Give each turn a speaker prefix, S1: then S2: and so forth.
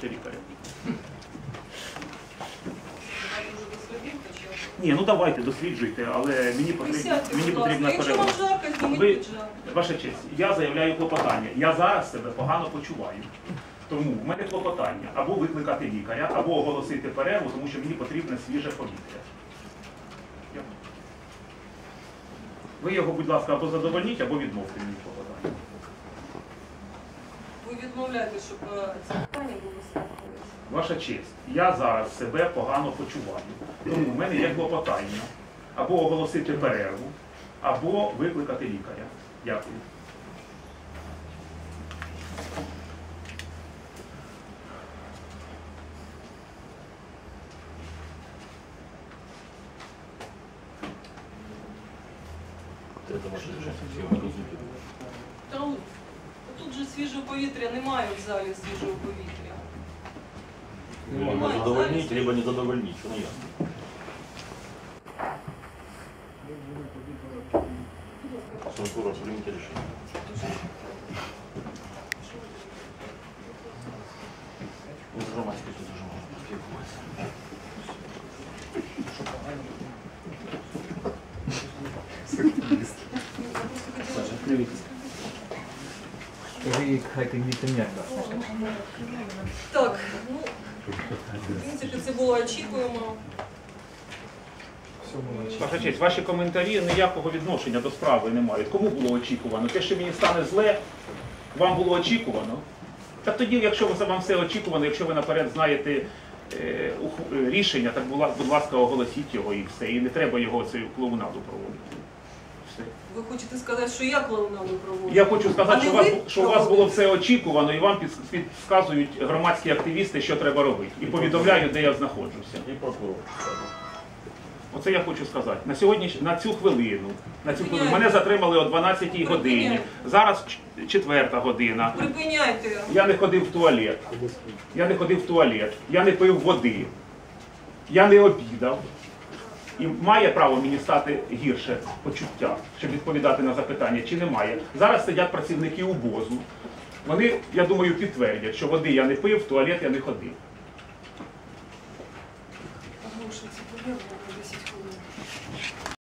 S1: спочатку.
S2: Ні, ну давайте, досліджуйте, але мені потрібно, мені потрібна
S1: Якщо вам
S2: перерва.
S1: жарко, зніміть
S2: Ви-
S1: піджак.
S2: Ваша честь, я заявляю клопотання. Я зараз себе погано почуваю. Тому в мене клопотання або викликати лікаря, або оголосити перерву, тому що мені потрібне свіже повітря. Ви його, будь ласка, або задовольніть, або відмовте мені клопотання.
S1: Ви відмовляєте, щоб е, це питання було слухалося.
S2: Ваша честь, я зараз себе погано почуваю. Тому в мене є клопотання або оголосити перерву, або викликати лікаря. Дякую.
S3: Это
S1: тут же свіжого повітря немає в залі свіжого повітря.
S3: Либо задовольнить,
S1: знаете.
S3: либо не задовольнить, что ну ясно. Цензура, примите решение. Не зажимайте, не зажимайте.
S4: Скажи, хай кондиціонерка.
S1: Так, ну, в принципі, це було очікуємо.
S2: Ваша честь, ваші коментарі ніякого відношення до справи не мають. Кому було очікувано? Те, що мені стане зле, вам було очікувано. Так тоді, якщо вам все очікувано, якщо ви наперед знаєте е, рішення, так будь ласка, оголосіть його і все. І не треба його цю клоунаду проводити. Все.
S1: Ви хочете сказати, що я клоунаду проводжу?
S2: Я хочу сказати, що, вас, що у вас було все очікувано, і вам підказують громадські активісти, що треба робити. І повідомляють, де я знаходжуся.
S3: И прокурор.
S2: Оце я хочу сказати. На сьогодні, на цю хвилину, на цю хвилину мене затримали о 12-й годині. Зараз четверта година.
S1: Припиняйте.
S2: Я не ходив в туалет. Я не ходив в туалет. Я не пив води. Я не обідав і має право мені стати гірше почуття, щоб відповідати на запитання, чи немає. Зараз сидять працівники УБОЗу. Вони, я думаю, підтвердять, що води я не пив, в туалет я не ходив.